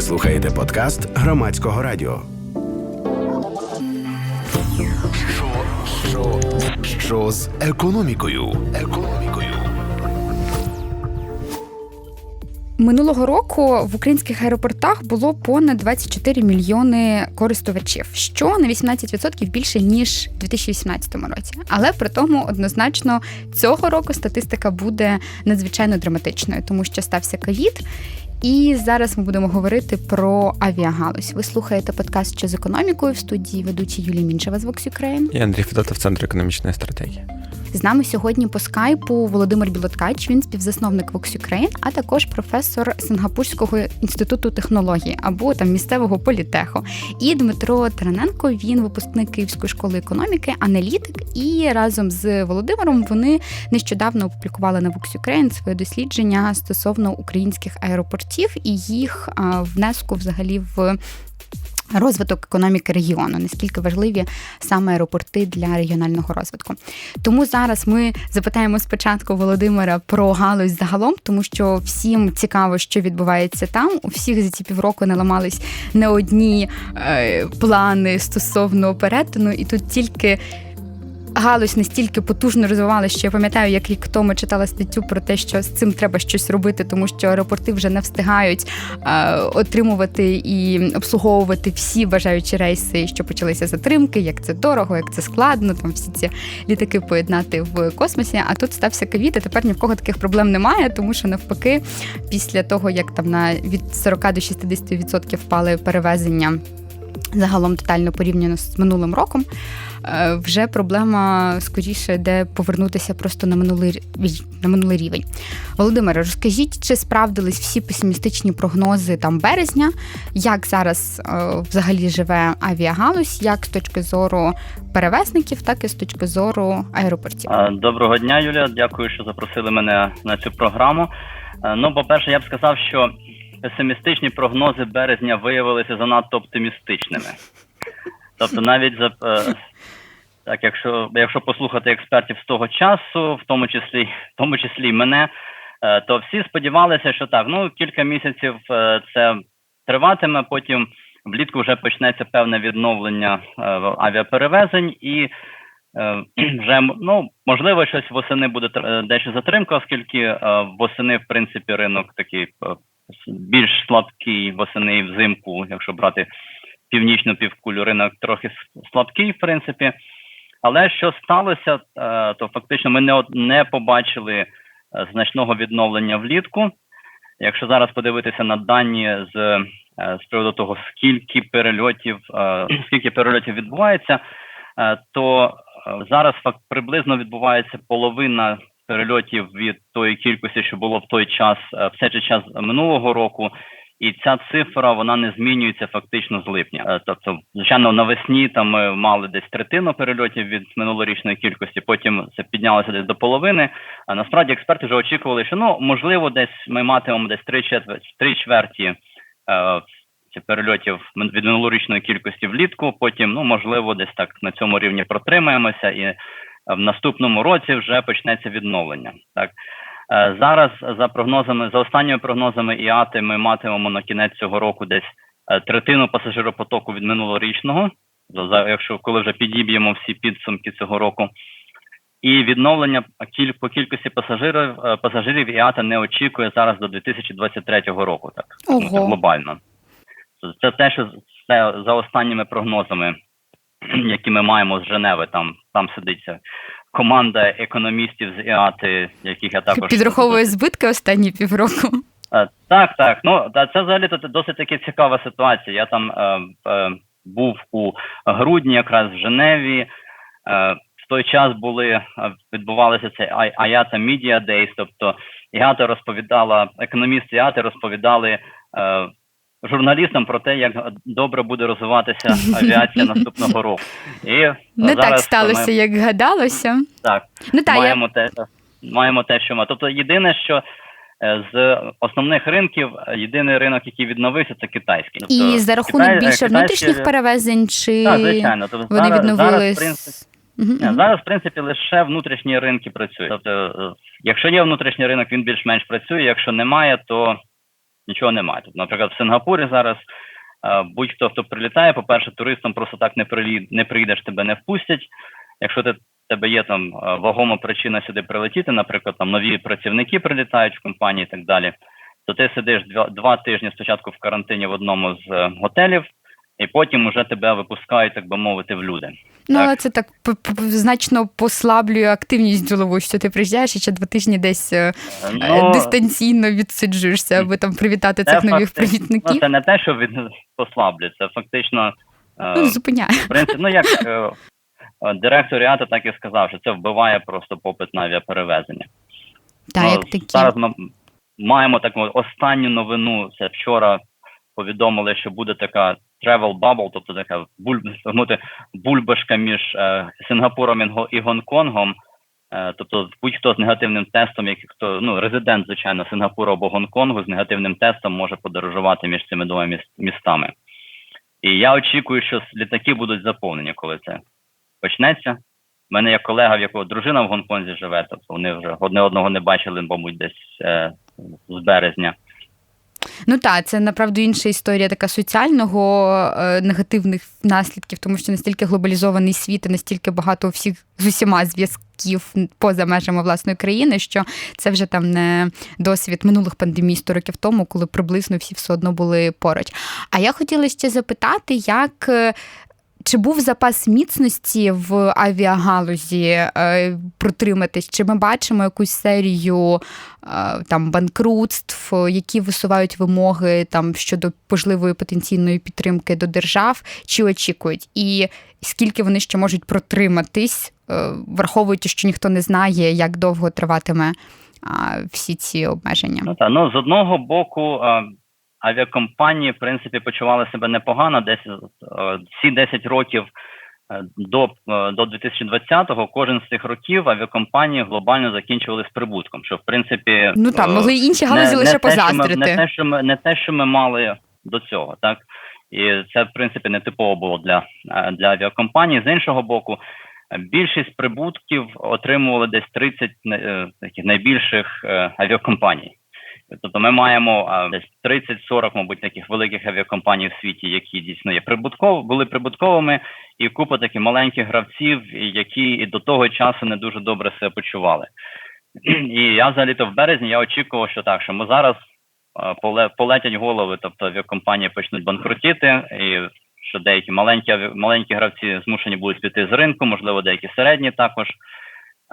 Ви слухаєте подкаст громадського радіо. Що, що, що з економікою? Економікою. Минулого року в українських аеропортах було понад 24 мільйони користувачів, що на 18% більше ніж у 2018 році. Але при тому однозначно цього року статистика буде надзвичайно драматичною, тому що стався ковід. І зараз ми будемо говорити про авіагалузь. Ви слухаєте подкаст «Що з економікою» в студії ведучі Юлії Мінчева з Vox Ukraine. І Андрій Федотов, Центр економічної стратегії. З нами сьогодні по скайпу Володимир Білоткач, він співзасновник Vox Ukraine, а також професор Сингапурського інституту технології або там місцевого політеху. І Дмитро Тараненко, він випускник Київської школи економіки, аналітик. І разом з Володимиром вони нещодавно опублікували на Vox Ukraine своє дослідження стосовно українських аеропортів і їх внеску взагалі в розвиток економіки регіону, наскільки важливі саме аеропорти для регіонального розвитку. Тому зараз ми запитаємо спочатку Володимира про галузь загалом, тому що всім цікаво, що відбувається там. У всіх за ці півроку наламались не одні е, плани стосовно перетину, і тут тільки. Галузь настільки потужно розвивалася, що я пам'ятаю, як рік тому читала статтю про те, що з цим треба щось робити, тому що аеропорти вже не встигають е, отримувати і обслуговувати всі бажаючі рейси, що почалися затримки, як це дорого, як це складно. Там всі ці літаки поєднати в космосі. А тут стався ковід, і тепер ні в кого таких проблем немає, тому що навпаки, після того як там на від 40 до 60% впали перевезення. Загалом тотально порівняно з минулим роком, е, вже проблема скоріше, де повернутися просто на минулий на минулий рівень. Володимире, розкажіть, чи справдились всі песимістичні прогнози там березня? Як зараз е, взагалі живе авіагалузь, як з точки зору перевезників, так і з точки зору аеропортів? Доброго дня, Юлія. Дякую, що запросили мене на цю програму. Е, Ну, по-перше, я б сказав, що песимістичні прогнози березня виявилися занадто оптимістичними. Тобто, навіть за е, так, якщо якщо послухати експертів з того часу, в тому числі в тому числі мене, е, то всі сподівалися, що так, ну кілька місяців е, це триватиме, потім влітку вже почнеться певне відновлення авіаперевезень і. Вже ну можливо, щось восени буде дещо затримка, оскільки восени, в принципі, ринок такий більш слабкий восени взимку, якщо брати північну півкулю, ринок трохи слабкий, в принципі. Але що сталося, е, то фактично ми не не побачили е, значного відновлення влітку. Якщо зараз подивитися на дані з, е, з приводу того, скільки перельотів, скільки перельотів відбувається, то зараз факт приблизно відбувається половина перельотів від тої кількості, що було в той час, е, в цей час минулого року. І ця цифра вона не змінюється фактично з липня. Е, Тобто, звичайно, навесні там ми мали десь третину перельотів від минулорічної кількості, потім це піднялося десь до половини. А насправді експерти вже очікували, що ну можливо, десь ми матимемо десь три четверті, три чверті е, перельотів від минулорічної кількості влітку. Потім, ну можливо, десь так на цьому рівні протримаємося, і в наступному році вже почнеться відновлення. Так Е, зараз за прогнозами, за останніми прогнозами ІАТи, ми матимемо на кінець цього року десь е, третину пасажиропотоку від минулорічного. Якщо коли вже підіб'ємо всі підсумки цього року. І відновлення по кількості пасажирів е, пасажирів ІАТа не очікує зараз до 2023 року. Так Ого. глобально. Це те, що це за останніми прогнозами, які ми маємо з Женеви. Там там сидиться команда економістів з ІАТи, яких я також Підраховує збитки останні півроку. Е, Так, так. Ну та це взагалі то досить таки цікава ситуація. Я там е, е, був у грудні, якраз в Женеві. Е, в той час були е, відбувалися це IATA Media Days, тобто ІАТа розповідала, економісти ІАТи розповідали е, журналістам про те, як добре буде розвиватися авіація наступного року. І Не так сталося, ми- як гадалося. так Ну та я маємо те, маємо те, що ми. Тобто, єдине, що е, з основних ринків е, єдиний ринок, який відновився, це китайський. Тобто, І за рахунок Китай- е, більше китайські- внутрішніх перевезень, чи Так, звичайно. Тобто вони зараз, відновили зараз, в принципі, зараз, в принципі, лише внутрішні ринки працюють. Тобто, е, якщо є внутрішній ринок, він більш-менш працює. Якщо немає, то нічого немає. Тобто, наприклад, в Сингапурі зараз е, будь-хто, хто прилітає, по-перше, туристам просто так не прилі... не приїдеш, тебе не впустять. Якщо ти тебе є там е, вагома причина сюди прилетіти, наприклад, там нові працівники прилітають в компанії і так далі, то ти сидиш два, два тижні спочатку в карантині в одному з е, готелів, і потім уже тебе випускають, так би мовити, в люди. Ну, але це так значно послаблює активність ділову, що ти приїжджаєш і ще два тижні десь е, Ну, дистанційно відсиджуєшся, аби там привітати цих нових факти- привітників. Ну, це не те, що від послаблює, це фактично. е, Ну, зупиняє. В принципі, ну як е, е, директор ІАТа так і сказав, що це вбиває просто попит на авіаперевезення. Так, Ну, як такі. Зараз ми маємо таку останню новину. Це вчора повідомили, що буде така travel bubble, тобто така буль, бульбашка між е, Сингапуром і Гонконгом. Е, тобто будь-хто з негативним тестом, як хто ну резидент, звичайно, Сингапуру або Гонконгу з негативним тестом може подорожувати між цими двома містами. І я очікую, що літаки будуть заповнені, коли це почнеться. У мене є колега, в якого дружина в Гонконзі живе, тобто вони вже одне одного не бачили, мабуть, десь е, з березня. Ну так, це направду інша історія така соціального е, негативних наслідків, тому що настільки глобалізований світ і настільки багато всіх з усіма зв'язків поза межами власної країни, що це вже там не досвід минулих пандемій 100 років тому, коли приблизно всі все одно були поруч. А я хотіла ще запитати, як. Чи був запас міцності в авіагалузі е, протриматись? Чи ми бачимо якусь серію е, там банкрутств, які висувають вимоги там щодо можливої потенційної підтримки до держав, чи очікують? І скільки вони ще можуть протриматись, е, враховуючи, що ніхто не знає, як довго триватиме всі ці обмеження? Ну та ну з одного боку, авіакомпанії в принципі почували себе непогано. Десь е, всі 10 років е, до, е, до 2020-го, кожен з цих років авіакомпанії глобально закінчували з прибутком. Що в принципі Ну там е, могли інші галузі лише позаздрити. не те, що ми не те, що ми мали до цього, так і це в принципі не типово було для, е, для авіакомпаній. З іншого боку, е, більшість прибутків отримували десь 30 е, таких найбільших е, авіакомпаній. Тобто ми маємо десь 30-40, мабуть, таких великих авіакомпаній в світі, які дійсно є прибутков, були прибутковими, і купа таких маленьких гравців, які і до того часу не дуже добре себе почували. І я взагалі то в березні я очікував, що так, що ми зараз полетять голови, тобто авіакомпанії почнуть банкрутіти, і що деякі маленькі маленькі гравці змушені будуть піти з ринку, можливо, деякі середні також.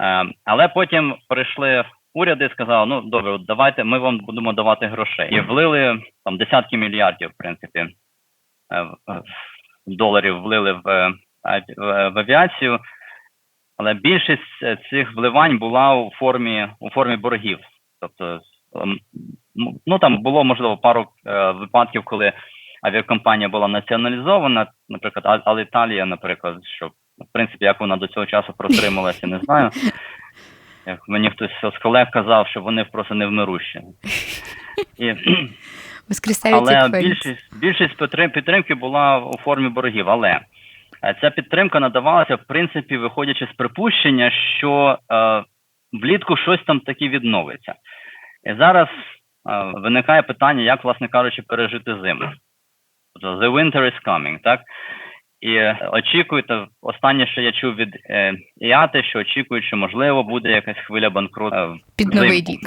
Е, але потім прийшли уряди сказали, ну добре, давайте ми вам будемо давати грошей. І влили там десятки мільярдів, в принципі, е, в- доларів влили в, е, в, авіацію. Але більшість е, цих вливань була у формі у формі боргів. Тобто, ем, ну там було можливо пару е, випадків, коли авіакомпанія була націоналізована, наприклад, Аліталія, наприклад, що в принципі як вона до цього часу протрималася, не знаю. Як мені хтось з колег казав, що вони просто невмирущі. І, але більшість, більшість підтримки була у формі боргів. Але е, ця підтримка надавалася, в принципі, виходячи з припущення, що е, влітку щось там таки відновиться. І зараз е, виникає питання, як, власне кажучи, пережити зиму. Тобто the winter is coming, так? І е, очікуєте, останнє, що я чув від е, ІАТи, що очікують, що можливо буде якась хвиля банкруту. Під новий рік.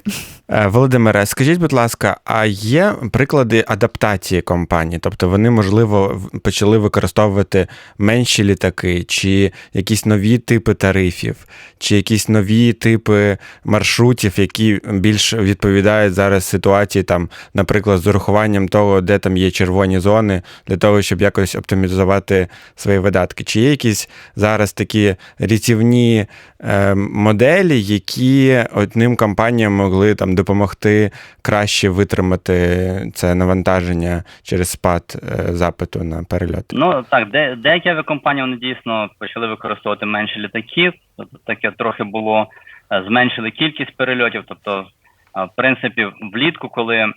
Е, Володимире, скажіть, будь ласка, а є приклади адаптації компаній? Тобто вони, можливо, почали використовувати менші літаки, чи якісь нові типи тарифів, чи якісь нові типи маршрутів, які більш відповідають зараз ситуації, там, наприклад, з урахуванням того, де там є червоні зони, для того, щоб якось оптимізувати свої видатки? Чи є якісь зараз такі рятівні е, моделі, які одним компаніям могли там допомогти краще витримати це навантаження через спад е, запиту на перельот? Ну так, де, деякі авіакомпанії вони дійсно почали використовувати менші літаки. Тобто таке трохи було е, зменшили кількість перельотів. Тобто, в принципі, влітку, коли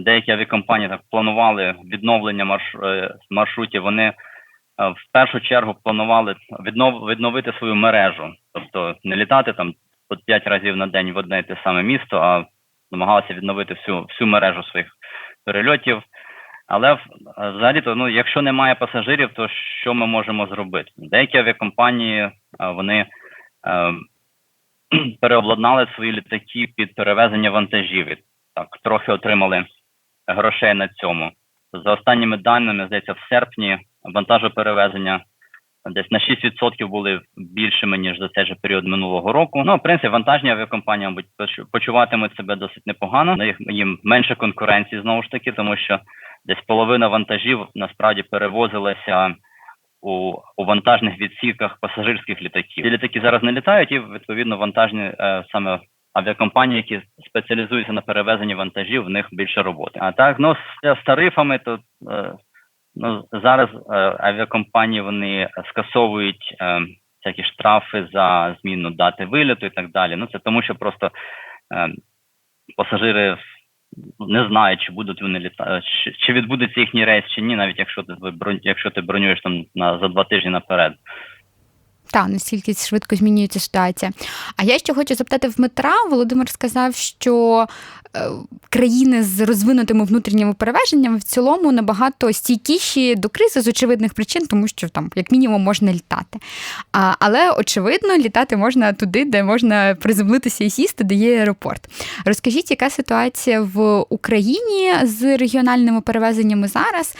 деякі авіакомпанії так планували відновлення марш, маршрутів, вони в першу чергу планували віднов, відновити свою мережу, тобто не літати там по 5 разів на день в одне і те саме місто, а намагалися відновити всю всю мережу своїх перельотів. Але взагалі, то ну, якщо немає пасажирів, то що ми можемо зробити? Деякі авіакомпанії е, вони е, переобладнали свої літаки під перевезення вантажів. І так, трохи отримали грошей на цьому. За останніми даними, здається, в серпні вантажоперевезення десь на 6% були більшими, ніж за цей же період минулого року. Ну, в принципі, вантажні авіакомпанії, мабуть, поч- почуватимуть себе досить непогано. Їх їм менше конкуренції знову ж таки, тому що десь половина вантажів насправді перевозилася у, у вантажних відсіках пасажирських літаків. Ці літаки зараз не літають, і відповідно вантажні е, саме авіакомпанії, які спеціалізуються на перевезенні вантажів, в них більше роботи. А так, ну з, з тарифами, то е, ну зараз е, авіакомпанії вони скасовують е, всякі штрафи за зміну дати виліту і так далі. Ну це тому, що просто е, пасажири не знають, чи будуть вони літати, чи, чи відбудеться їхній рейс, чи ні, навіть якщо ти якщо ти бронюєш там на за два тижні наперед. Та наскільки швидко змінюється ситуація. А я ще хочу запитати в Дмитра. Володимир сказав, що е, країни з розвинутими внутрішніми перевезеннями в цілому набагато стійкіші до кризи з очевидних причин, тому що там, як мінімум, можна літати. А, але очевидно, літати можна туди, де можна приземлитися і сісти, де є аеропорт. Розкажіть, яка ситуація в Україні з регіональними перевезеннями зараз,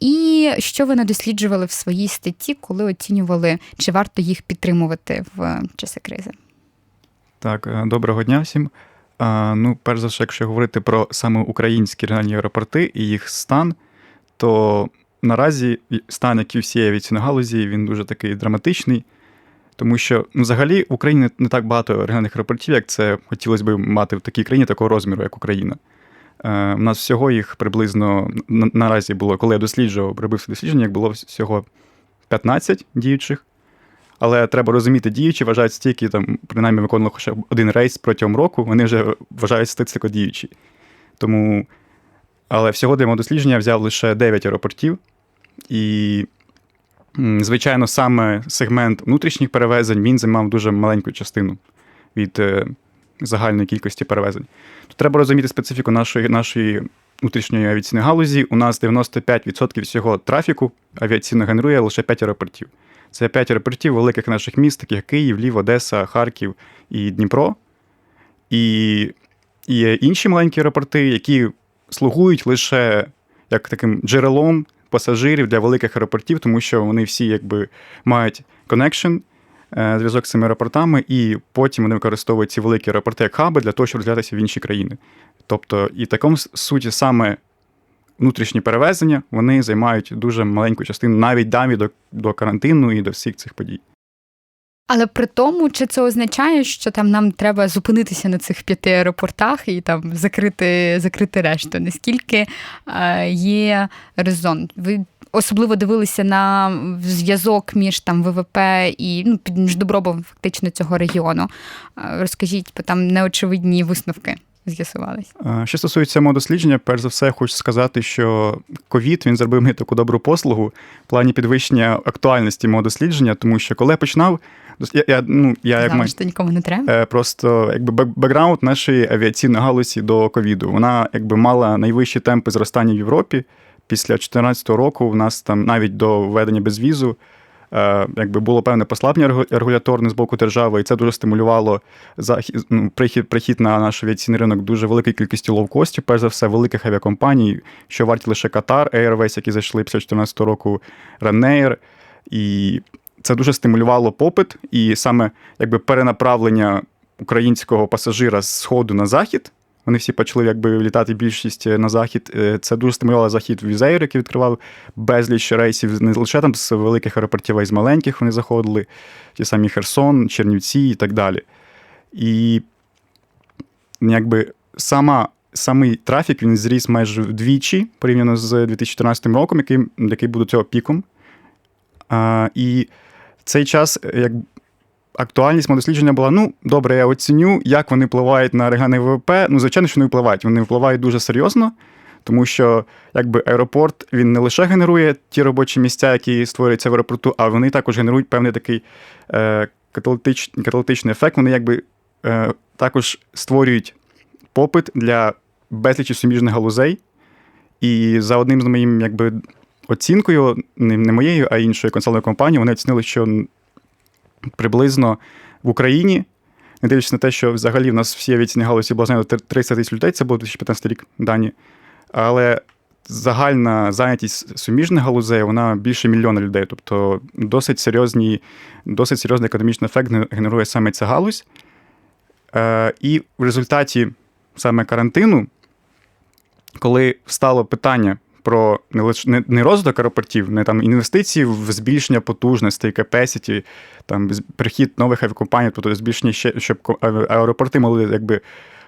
і що ви надосліджували в своїй статті, коли оцінювали, чи варто їх підтримувати в часи кризи? Так, е, доброго дня всім. Ну, перш за все, якщо говорити про саме українські регіональні аеропорти і їх стан, то наразі стан, як і всієї авіаційної галузі, він дуже такий драматичний, тому що ну, взагалі в Україні не- так багато регіональних аеропортів, як це хотілося б мати в такій країні такого розміру, як Україна. Е, У нас всього їх приблизно на- наразі було, коли я досліджував, це дослідження, як було всього 15 діючих. Але треба розуміти, діючі вважають стільки, там, принаймні, виконували хоча один рейс протягом року, вони вже вважають статистику діючі. Тому, але всього для мого дослідження взяв лише 9 аеропортів. І, звичайно, саме сегмент внутрішніх перевезень він займав дуже маленьку частину від е, загальної кількості перевезень. Тут треба розуміти специфіку нашої, нашої внутрішньої авіаційної галузі. У нас 95% всього трафіку авіаційно генерує лише 5 аеропортів. Це 5 аеропортів великих наших міст, таких як Київ, Львів, Одеса, Харків і Дніпро. І є інші маленькі аеропорти, які слугують лише як таким джерелом пасажирів для великих аеропортів, тому що вони всі якби мають е, зв'язок з цими аеропортами, і потім вони використовують ці великі аеропорти як хаби для того, щоб розглядатися в інші країни. Тобто, і в такому суті саме внутрішні перевезення вони займають дуже маленьку частину, навіть дамі до, до карантину і до всіх цих подій. Але при тому, чи це означає, що там нам треба зупинитися на цих п'яти аеропортах і там закрити, закрити решту? Наскільки е, є резон? Ви особливо дивилися на зв'язок між там ВВП і ну, між добробом фактично цього регіону. Е, Розкажіть, там неочевидні висновки з'ясувались. Е, Що стосується мого дослідження, перш за все, хочу сказати, що ковід він зробив мені таку добру послугу в плані підвищення актуальності мого дослідження, тому що коли я починав, я, я, ну, я як що нікому не треба. Е, Просто якби бекграунд нашої авіаційної галузі до ковіду. Вона якби мала найвищі темпи зростання в Європі. Після 2014 року в нас там навіть до введення безвізу якби було певне послаблення регуляторне з боку держави, і це дуже стимулювало захід, ну, прихід, прихід на наш авіаційний ринок дуже великої кількості лоукостів, перш за все, великих авіакомпаній, що варті лише Qatar Airways, які зайшли після 2014 року, Ryanair. І це дуже стимулювало попит, і саме якби перенаправлення українського пасажира з сходу на захід. Вони всі почали якби літати більшість на захід. Е, Це дуже стимулювало захід Візеєр, який відкривав безліч рейсів не лише там з великих аеропортів, а й з маленьких вони заходили, ті самі Херсон, Чернівці і так далі. І якби сама, самий трафік він зріс майже вдвічі порівняно з 2014 роком, який, який був до цього піком. А, і цей час, як актуальність мого дослідження була: ну, добре, я оціню, як вони впливають на регіональний ВВП. Ну, звичайно, що вони впливають. Вони впливають дуже серйозно, тому що якби аеропорт він не лише генерує ті робочі місця, які створюються в аеропорту, а вони також генерують певний такий е, каталітич, каталітичний ефект. Вони якби е, також створюють попит для безлічі суміжних галузей. І за одним з моїм якби, оцінкою, не, не моєю, а іншої консалтингової компанії, вони оцінили, що приблизно в Україні, не дивлячись на те, що взагалі в нас всі авіаційні галузі було знайдено 300 тисяч людей, це був 2015 рік дані. Але загальна зайнятість суміжних галузей, вона більше мільйона людей. Тобто досить серйозні, досить серйозний економічний ефект генерує саме ця галузь. Е, І в результаті саме карантину, коли стало питання про не лише не, розвиток аеропортів, не там інвестиції в збільшення потужностей, capacity, там прихід нових авіакомпаній, тобто збільшення ще, щоб аеропорти могли якби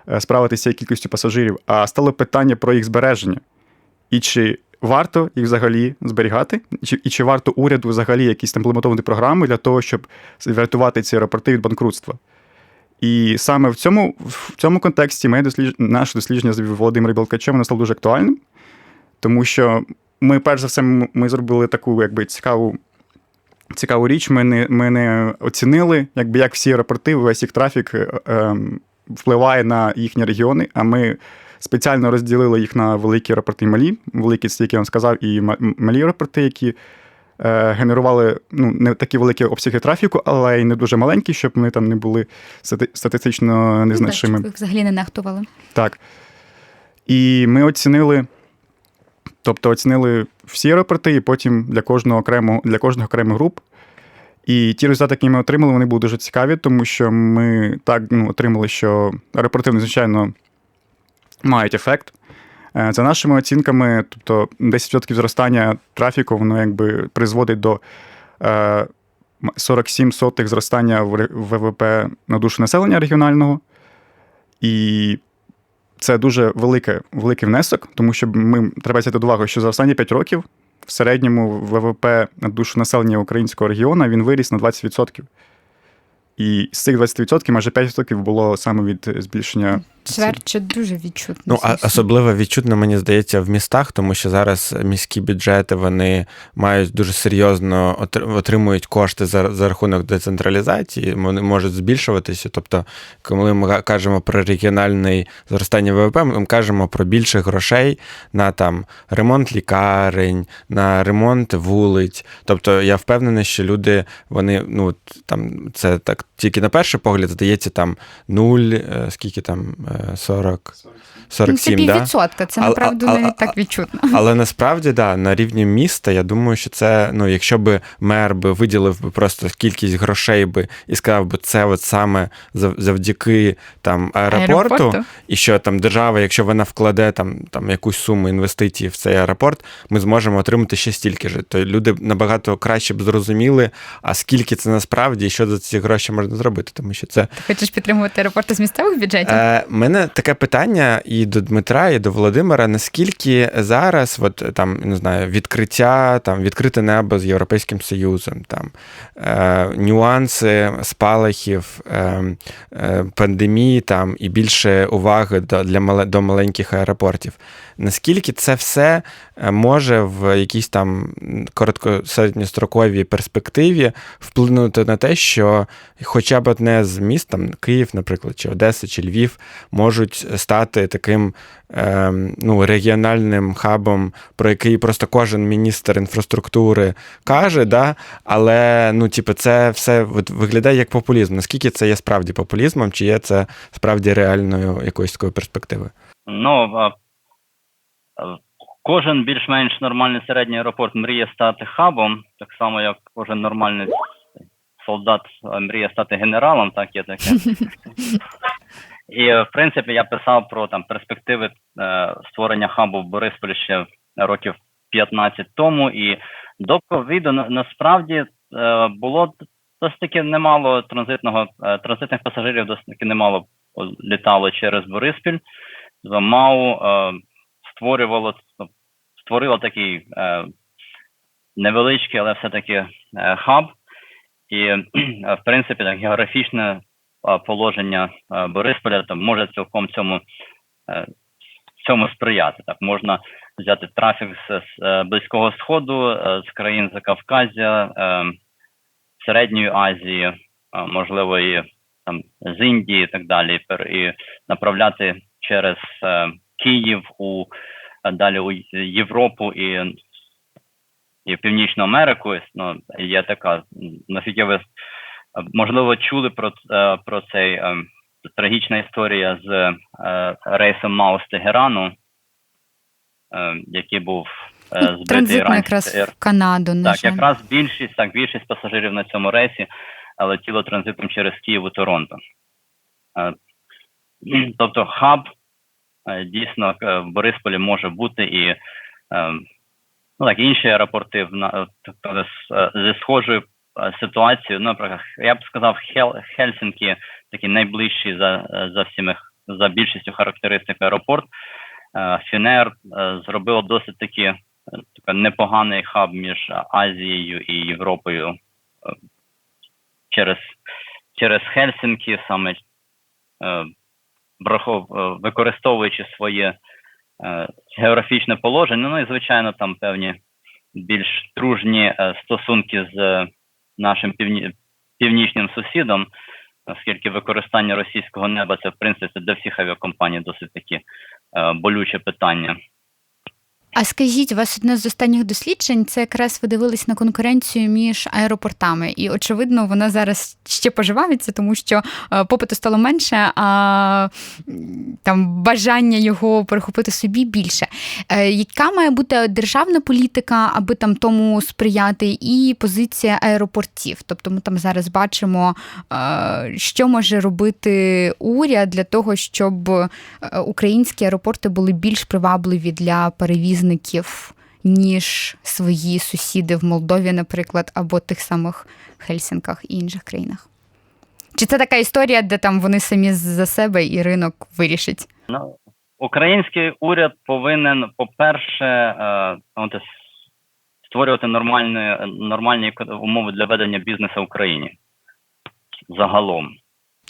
е, справитися кількістю пасажирів, а стало питання про їх збереження. І чи варто їх взагалі зберігати, чи, і чи варто уряду взагалі якісь імплементувати програми для того, щоб врятувати ці аеропорти від банкрутства. І саме в цьому, в цьому контексті моє досліж... наше дослідження з Володимиром Білкачем воно стало дуже актуальним, тому що ми, перш за все, ми зробили таку якби, цікаву, цікаву річ. Ми не, ми не оцінили, якби, як всі аеропорти, весь їх трафік е, ем, впливає на їхні регіони, а ми спеціально розділили їх на великі аеропорти і малі. Великі, як я вам сказав, і малі аеропорти, які е, генерували ну, не такі великі обсяги трафіку, але й не дуже маленькі, щоб вони там не були стати- статистично Ну, так, щоб їх взагалі не нехтували. Так. І ми оцінили, тобто оцінили всі аеропорти, і потім для кожного окремо, для кожних окремих груп. І ті результати, які ми отримали, вони були дуже цікаві, тому що ми так ну, отримали, що аеропорти, звичайно, мають ефект. Е, За нашими оцінками, тобто 10% зростання трафіку, воно якби призводить до е, 47 сотих зростання ВВП на душу населення регіонального. І це дуже велике, великий внесок, тому що ми треба взяти до уваги, що за останні 5 років в середньому ВВП на душу населення українського регіону він виріс на 20%. І з цих 20% майже 5% було саме від збільшення. Чверть дуже відчутно. Ну, а особливо відчутно, мені здається, в містах, тому що зараз міські бюджети вони мають дуже серйозно отримують кошти за, за рахунок децентралізації, вони можуть збільшуватися. Тобто, коли ми кажемо про регіональне зростання ВВП, ми кажемо про більше грошей на там ремонт лікарень, на ремонт вулиць. Тобто, я впевнений, що люди вони ну там це так тільки на перший погляд здається там нуль, е, скільки там е, 40, Ну, це 47, да? піввідсотка, це направду а- так відчутно. Але насправді, да, на рівні міста, я думаю, що це, ну, якщо би мер би виділив би просто кількість грошей би і сказав би, це от саме завдяки там аеропорту, Аеропорту? і що там держава, якщо вона вкладе там, там якусь суму інвестицій в цей аеропорт, ми зможемо отримати ще стільки ж. То люди набагато краще б зрозуміли, а скільки це насправді і що за ці гроші можна зробити, тому що це Ти хочеш підтримувати аеропорти з місцевих бюджетів? Е, мене таке питання і до Дмитра, і до Володимира. Наскільки зараз, от там не знаю, відкриття, там відкрите небо з Європейським Союзом, там е, нюанси спалахів, е, е, пандемії там і більше уваги до для до маленьких аеропортів. Наскільки це все е, може в якійсь там коротко-середньостроковій перспективі вплинути на те, що хоча б одне з міст, там Київ, наприклад, чи Одеса, чи Львів, можуть стати таким е, ну, регіональним хабом, про який просто кожен міністр інфраструктури каже, да? але ну, типу, це все от, виглядає як популізм. Наскільки це є справді популізмом, чи є це справді реальною якоюсь такою перспективою? Ну, кожен більш-менш нормальний середній аеропорт мріє стати хабом, так само, як кожен нормальний солдат мріє стати генералом, так є таке. І, е, в принципі, я писав про там перспективи е, створення хабу в Борисполі ще років 15 тому. І до ковіду на- насправді е, було досить таки немало транзитного е, транзитних пасажирів, досить таки немало літало через Бориспіль. МАУ е, створювало створило такий е, невеличкий, але все-таки е, хаб. І, в принципі, так, географічне положення Борисполя там може цілком цьому, е, цьому сприяти. Так, можна взяти трафік з, з е, Близького Сходу, е, з країн Закавказя, Середньої Азії, можливо, і там з Індії і так далі, і направляти через Київ у далі у Європу і, і Північну Америку. Ну, є така, наскільки ви можливо чули про, е, про цей е, трагічна історія з е, рейсом Маус Тегерану, який був Ну, збитий Транзитно якраз в Канаду, на так, жаль. якраз більшість, так, більшість пасажирів на цьому рейсі летіло транзитом через Київ у Торонто. Тобто хаб дійсно в Борисполі може бути і ну, так, інші аеропорти в тобто, зі схожою е, ситуацією. Ну, Наприклад, я б сказав, Хел, Хельсінкі такий найближчий за, за всіми за більшістю характеристик аеропорт. Е, Фінер е, зробило досить таки непоганий хаб між Азією і Європою через, через Хельсінкі, саме використовуючи своє географічне положення. Ну і звичайно, там певні більш дружні стосунки з нашим півні... північним сусідом, оскільки використання російського неба це в принципі для всіх авіакомпаній досить таки е, болюче питання. А скажіть, у вас одне з останніх досліджень це якраз ви дивились на конкуренцію між аеропортами, і очевидно, вона зараз ще поживається, тому що е, попиту стало менше, а там бажання його перехопити собі більше. Е, Яка має бути державна політика, аби там тому сприяти, і позиція аеропортів? Тобто ми там зараз бачимо, е, що може робити уряд для того, щоб українські аеропорти були більш привабливі для перевізників, ніж свої сусіди в Молдові, наприклад, або тих самих Хельсінках і інших країнах. Чи це така історія, де там вони самі за себе і ринок вирішить? Ну, український уряд повинен, по-перше, е, створювати нормальні, нормальні умови для ведення бізнесу в Україні. Загалом.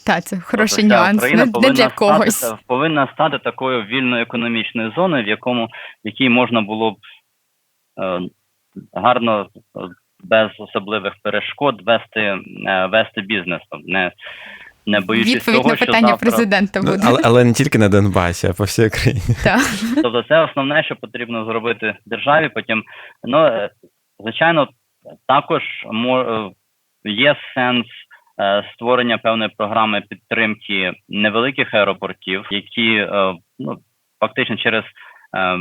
Так, це хороший Тобто нюанс. Україна Не, не для когось. Стати, повинна стати такою вільною економічною зоною, в якому в якій можна було б е, гарно е, без особливих перешкод вести, е, вести бізнес. Тобто Не, не боючись Відповідь того, на що питання завтра, президента Ну, буде. але, але не тільки на Донбасі, а по всій країні. Так. Тобто це основне, що потрібно зробити державі. Потім, ну е, звичайно, також мо- е, є сенс створення певної програми підтримки невеликих аеропортів, які е, ну фактично через е,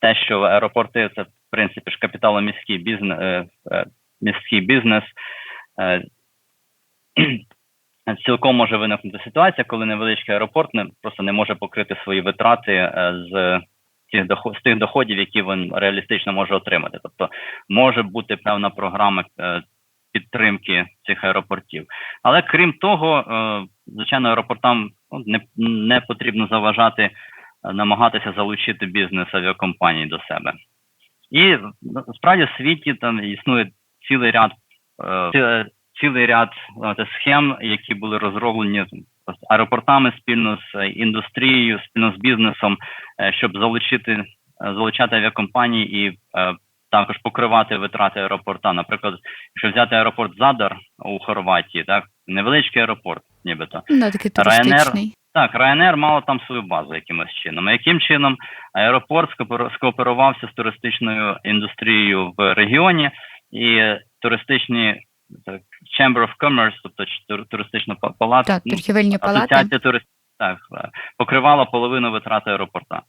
те, що аеропорти це в принципі ж капіталоміський бізнес, е, е, міський бізнес. е, Цілком може виникнути ситуація, коли невеличкий аеропорт не просто не може покрити свої витрати е, з тих доход, з тих доходів, які він реалістично може отримати. Тобто може бути певна програма е, підтримки цих аеропортів. Але крім того, е, звичайно, аеропортам ну, не, не потрібно заважати е, намагатися залучити бізнес авіакомпаній до себе. І ну, справді в світі там існує цілий ряд е, цілий ряд е, схем, які були розроблені аеропортами спільно з індустрією, спільно з бізнесом, щоб залучити залучати авіакомпанії і також покривати витрати аеропорта. Наприклад, якщо взяти аеропорт Задар у Хорватії, так невеличкий аеропорт, нібито Ну, такий Ryanair. туристичний. так, Ryanair мало там свою базу якимось чином. А яким чином аеропорт скоопер- скооперувався з туристичною індустрією в регіоні, і туристичні так, Chamber of Commerce, тобто туристична па- палата, Так, ну, торгівельні палати. асоціація турист, так, е, покривала половину витрат аеропорта.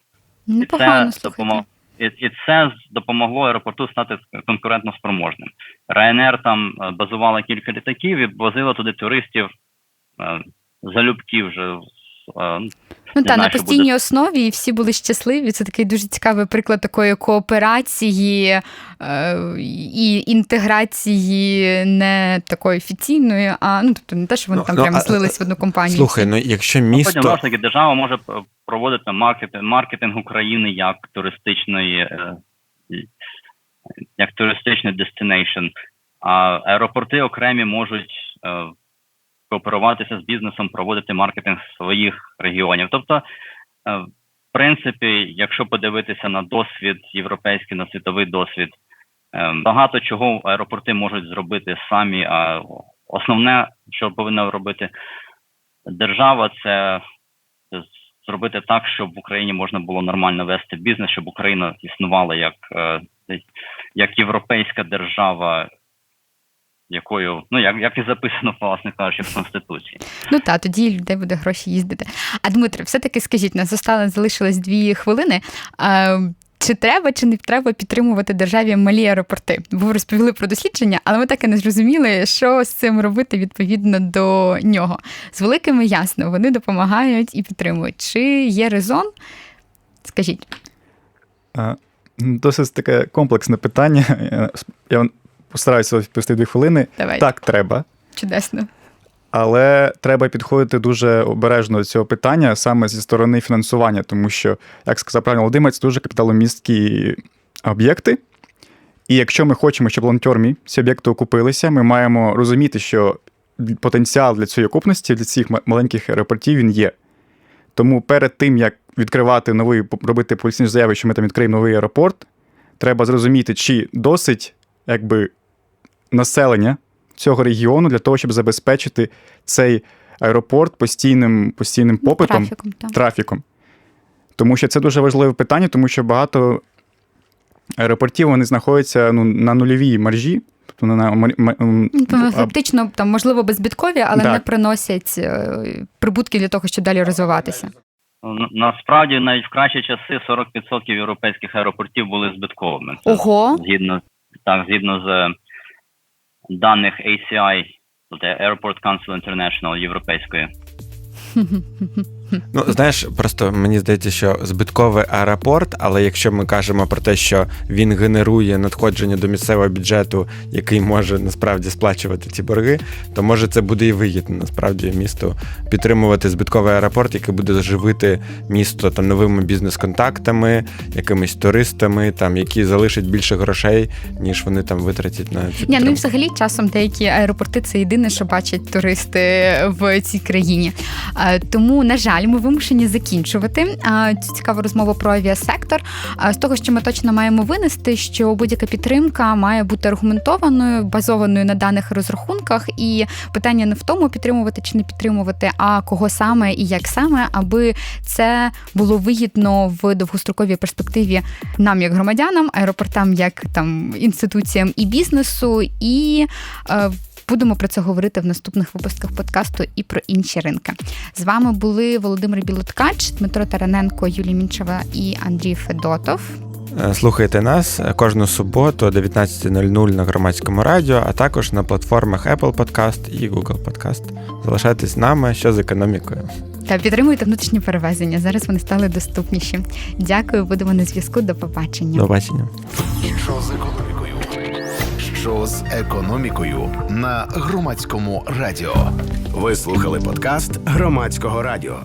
Непогано, це слухайте. І це допомогло аеропорту стати конкурентно спроможним. Ryanair там е, базувала кілька літаків і возила туди туристів е, залюбки вже. Е, Ну та на постійній буде. основі і всі були щасливі. Це такий дуже цікавий приклад такої кооперації е, і інтеграції не такої офіційної, а ну тобто не те, що вони Ну, там ну, прямо а- злились в одну компанію. Слухай, ну якщо Ну, потім місто. ж таки держава може проводити маркетинг, маркетинг України як туристичної, е, як туристичний destination, а аеропорти окремі можуть е, кооперуватися з бізнесом, проводити маркетинг своїх регіонів. Тобто, е, в принципі, якщо подивитися на досвід європейський, на світовий досвід, е, багато чого аеропорти можуть зробити самі. А основне, що повинна робити держава, це зробити так, щоб в Україні можна було нормально вести бізнес, щоб Україна існувала як, е, як європейська держава, якою, ну як, як і записано, власне кажучи, в Конституції. Ну та тоді людей буде гроші їздити. А Дмитре, все-таки скажіть, нас осталось залишилось дві хвилини. А, чи треба, чи не треба підтримувати державі малі аеропорти? Бо ви розповіли про дослідження, але ми так і не зрозуміли, що з цим робити відповідно до нього. З великими ясно, вони допомагають і підтримують. Чи є резон? Скажіть. Досить таке комплексне питання. Я постараюся відповісти дві хвилини. Давай. Так, треба. Чудесно. Але треба підходити дуже обережно до цього питання саме зі сторони фінансування, тому що, як сказав правильно Володимир, це дуже капіталомісткі об'єкти. І якщо ми хочемо, щоб лонтьормі ці об'єкти окупилися, ми маємо розуміти, що потенціал для цієї окупності, для цих маленьких аеропортів він є. Тому перед тим, як відкривати новий, робити поліційні заяви, що ми там відкриємо новий аеропорт, треба зрозуміти, чи досить якби, населення цього регіону для того, щоб забезпечити цей аеропорт постійним, постійним попитом, Трафіком, так. трафіком. Тому що це дуже важливе питання, тому що багато аеропортів вони знаходяться ну, на нульовій маржі. Тобто на, м- м- м- Ну, Фактично, там можливо беззбиткові, але Так. не приносять е, прибутки для того, щоб далі розвиватися. Насправді, навіть в кращі часи 40% європейських аеропортів були збитковими. Це Ого, згідно так, згідно з даних ACI, тобто Airport Council International європейської. Ну, знаєш, просто мені здається, що збитковий аеропорт, але якщо ми кажемо про те, що він генерує надходження до місцевого бюджету, який може насправді сплачувати ці борги, то може це буде і вигідно насправді місту підтримувати збитковий аеропорт, який буде живити місто там новими бізнес-контактами, якимись туристами, там які залишать більше грошей, ніж вони там витратять на цю Ні, ну і взагалі часом деякі аеропорти це єдине, що бачать туристи в цій країні. Е, Тому, на жаль, ми вимушені закінчувати цю цікаву розмову про авіасектор. З того, що ми точно маємо винести, що будь-яка підтримка має бути аргументованою, базованою на даних розрахунках, і питання не в тому, підтримувати чи не підтримувати, а кого саме і як саме, аби це було вигідно в довгостроковій перспективі нам, як громадянам, аеропортам, як там інституціям і бізнесу, і е, будемо про це говорити в наступних випусках подкасту і про інші ринки. З вами були Володимир Білоткач, Дмитро Тараненко, Юлія Мінчева і Андрій Федотов. Е, Слухайте нас кожну суботу о 19.00 на громадському радіо, а також на платформах Apple Podcast і Google Podcast. Залишайтесь з нами, що з економікою. Та підтримуйте внутрішні перевезення. Зараз вони стали доступніші. Дякую, будемо на зв'язку. До побачення. До побачення. Що з економікою? Що з економікою на громадському радіо? Ви слухали подкаст громадського радіо.